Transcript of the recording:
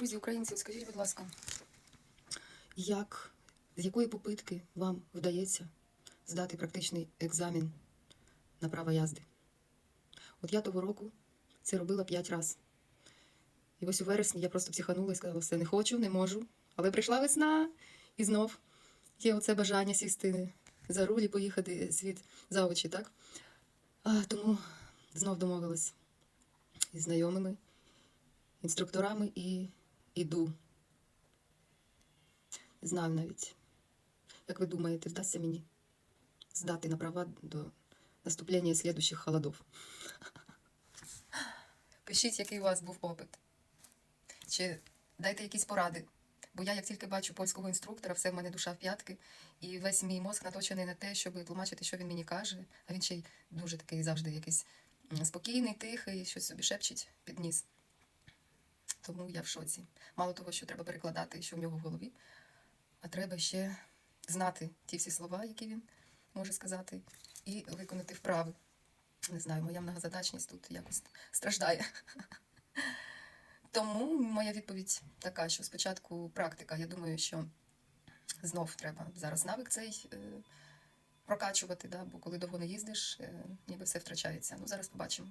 Друзі, українці, скажіть, будь ласка, як, з якої попитки вам вдається здати практичний екзамен на право язди? От я того року це робила п'ять разів. І ось у вересні я просто психанула і сказала, все, не хочу, не можу. Але прийшла весна, і знов є оце бажання сісти за руль і поїхати світ за очі, так? А, тому знов домовилась із знайомими, інструкторами і іду. Не знаю навіть, як ви думаєте, вдасться мені здати на права до наступлення слідучих холодов. Пишіть, який у вас був опит. Чи дайте якісь поради. Бо я, як тільки бачу польського інструктора, все в мене душа в п'ятки, і весь мій мозк наточений на те, щоб тлумачити, що він мені каже. А він ще й дуже такий завжди якийсь спокійний, тихий, щось собі шепчить під ніс. Тому я в шоці. Мало того, що треба перекладати, що в нього в голові, а треба ще знати ті всі слова, які він може сказати, і виконати вправи. Не знаю, моя многозадачність тут якось страждає. Тому моя відповідь така, що спочатку практика. Я думаю, що знов треба зараз навик цей е, прокачувати, да? бо коли довго не їздиш, е, ніби все втрачається. Ну зараз побачимо.